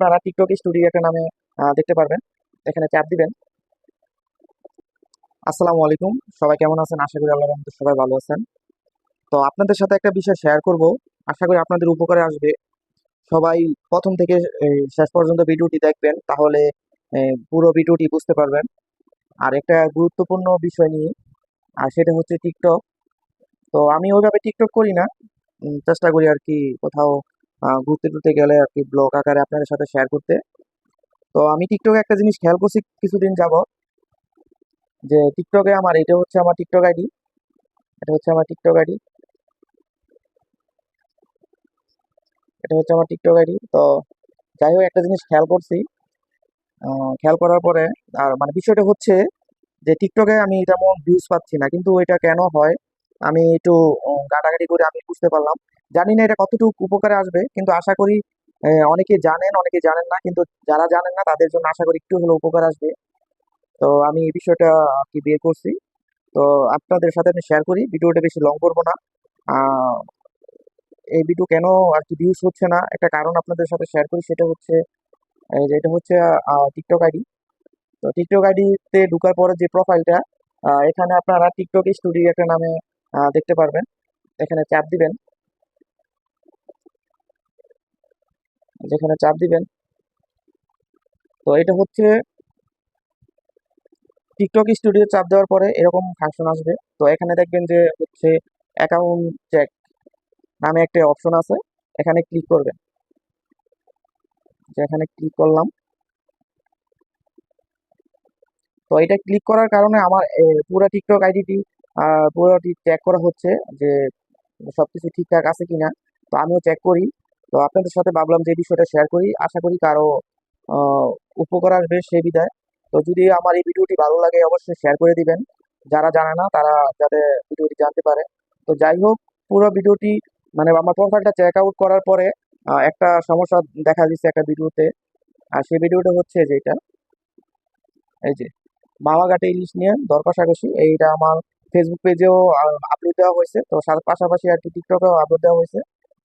আপনারা TikTok studio একটা নামে দেখতে পারবেন। এখানে চাপ দিবেন। আসসালামু আলাইকুম। সবাই কেমন আছেন? আশা করি আল্লাহ রহমতে সবাই ভালো আছেন। তো আপনাদের সাথে একটা বিষয় শেয়ার করব। আশা করি আপনাদের উপকারে আসবে। সবাই প্রথম থেকে শেষ পর্যন্ত ভিডিওটি দেখবেন, তাহলে পুরো ভিডিওটি বুঝতে পারবেন। আর একটা গুরুত্বপূর্ণ বিষয় নিয়ে, আর সেটা হচ্ছে টিকটক তো আমি ওইভাবে টিকটক করি না। চেষ্টা করি আর কি কোথাও ঘুরতে টুরতে গেলে আর কি ব্লগ আকারে আপনাদের সাথে শেয়ার করতে। তো আমি টিকটকে একটা জিনিস খেয়াল করছি, কিছুদিন যাব যে টিকটকে আমার, এটা হচ্ছে আমার টিকটক আইডি এটা হচ্ছে আমার টিকটক আইডি এটা হচ্ছে আমার টিকটক আইডি তো যাই হোক, একটা জিনিস খেয়াল করছি। খেয়াল করার পরে, আর মানে বিষয়টা হচ্ছে যে টিকটকে আমি তেমন ভিউজ পাচ্ছি না, কিন্তু এটা কেন হয়? আমি একটু ঘাটাঘাটি করে আমি বুঝতে পারলাম। জানি না এটা কতটুকু উপকারে আসবে, কিন্তু আশা করি অনেকে জানেন অনেকে জানেন না, কিন্তু যারা জানেন না, তাদের জন্য আশা করি একটু হলেও উপকার আসবে। তো আমি এই বিষয়টা আর কি বের করছি। তো আপনাদের সাথে আমি শেয়ার করি, ভিডিওটা বেশি লং করব না। এই ভিডিও কেন আর কি ভিউজ হচ্ছে না, একটা কারণ আপনাদের সাথে শেয়ার করি, সেটা হচ্ছে, এই যে এটা হচ্ছে টিকটক আইডি তো টিকটক আইডিতে ঢোকার পরে যে প্রোফাইলটা এখানে আপনারা টিকটক স্টুডিও একটা নামে দেখতে পারবেন। এখানে চাপ দিবেন। যেখানে চাপ দিবেন। তো এটা হচ্ছে টিকটক স্টুডিও চাপ দেওয়ার পরে এরকম ফাংশন আসবে। তো এখানে দেখবেন যে হচ্ছে অ্যাকাউন্ট চেক নামে একটা অপশন আছে। এখানে ক্লিক করবেন। যে এখানে ক্লিক করলাম। তো এটা ক্লিক করার কারণে আমার পুরো টিকটক আইডিটি পুরোটি চেক করা হচ্ছে যে সবকিছু ঠিকঠাক আছে কিনা। তো আমিও চেক করি। তো আপনাদের সাথে ভাবলাম যে বিষয়টা শেয়ার করি। আশা করি কারও উপকার আসবে সে বিদায়। তো যদি আমার এই ভিডিওটি ভালো লাগে অবশ্যই শেয়ার করে দিবেন। যারা জানে না, তারা যাতে ভিডিওটি জানতে পারে। তো যাই হোক, পুরো ভিডিওটি মানে আমার প্রোফাইলটা চেক আউট করার পরে একটা সমস্যা দেখা দিচ্ছে একটা ভিডিওতে। আর সেই ভিডিওটা হচ্ছে যেটা এই যে, মামাঘাটে ইলিশ নিয়ে দর কষাকষি এইটা আমার ফেসবুক পেজেও আপলোড দেওয়া হয়েছে। তো পাশাপাশি আর কি টিকটকেও আপলোড দেওয়া হয়েছে।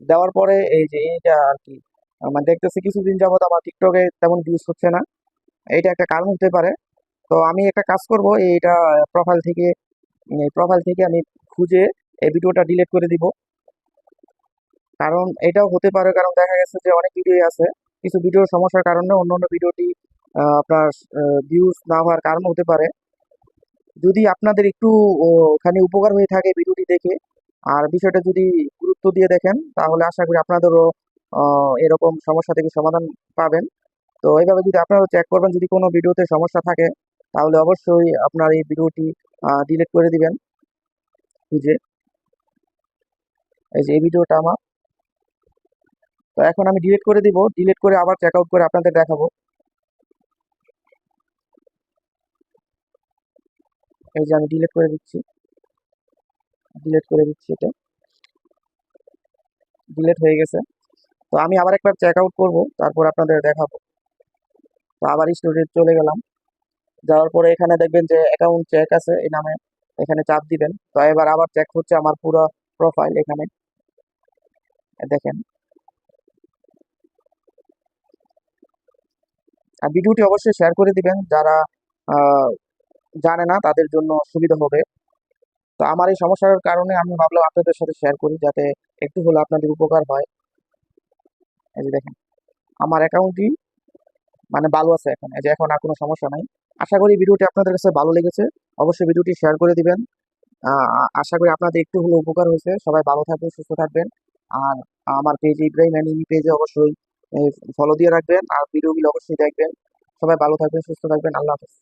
দেওয়ার পরে এই যে এইটা আর কি মানে দেখতেছি কিছুদিন যাবত আমার টিকটকে তেমন ভিউজ হচ্ছে না। এটা একটা কারণ হতে পারে। তো আমি একটা কাজ করব, এইটা প্রোফাইল থেকে, এই প্রোফাইল থেকে আমি খুঁজে এই ভিডিওটা ডিলিট করে দিব। কারণ এটাও হতে পারে, কারণ দেখা গেছে যে অনেক ভিডিও আছে। কিছু ভিডিওর সমস্যার কারণে অন্য অন্য ভিডিওটি আপনার ভিউজ না হওয়ার কারণ হতে পারে। যদি আপনাদের একটু ও, ওখানে উপকার হয়ে থাকে ভিডিওটি দেখে আর বিষয়টা যদি গুরুত্ব দিয়ে দেখেন তাহলে আশা করি আপনাদেরও এরকম সমস্যা থেকে সমাধান পাবেন। তো এইভাবে যদি আপনারা চেক করবেন যদি কোনো ভিডিওতে সমস্যা থাকে তাহলে অবশ্যই আপনার এই ভিডিওটি ডিলিট করে দিবেন। খুঁজে এই যে এই ভিডিওটা আমার। তো এখন আমি ডিলিট করে দিব ডিলিট করে আবার চেক আউট করে আপনাদের দেখাবো। এই যে আমি ডিলিট করে দিচ্ছি। ডিলিট করে দিচ্ছি এটা। ডিলিট হয়ে গেছে। তো আমি আবার একবার চেক আউট করব, তারপর আপনাদের দেখাবো। তো আবার স্টোরেজ চলে গেলাম। যাওয়ার পরে এখানে দেখবেন যে অ্যাকাউন্ট চেক আছে এই নামে, এখানে চাপ দিবেন। তো এবার আবার চেক হচ্ছে আমার পুরো প্রোফাইল এখানে। দেখেন। আর ভিডিওটি অবশ্যই শেয়ার করে দিবেন। যারা জানে না তাদের জন্য সুবিধা হবে। তো আমার এই সমস্যার কারণে আমি ভাবলাম আপনাদের সাথে শেয়ার করি যাতে একটু হলে আপনাদের উপকার হয়। এই যে দেখেন, আমার অ্যাকাউন্টটি মানে ভালো আছে এখন। এই যে এখন আর কোনো সমস্যা নাই। আশা করি ভিডিওটি আপনাদের কাছে ভালো লেগেছে। অবশ্যই ভিডিওটি শেয়ার করে দিবেন। আশা করি আপনাদের একটু হলেও উপকার হয়েছে। সবাই ভালো থাকবেন, সুস্থ থাকবেন। আর আমার পেজ ইব্রাহিম অ্যানিমি পেজে অবশ্যই ফলো দিয়ে রাখবেন। আর ভিডিওগুলো অবশ্যই দেখবেন। সবাই ভালো থাকবেন, সুস্থ থাকবেন। আল্লাহ হাফেজ।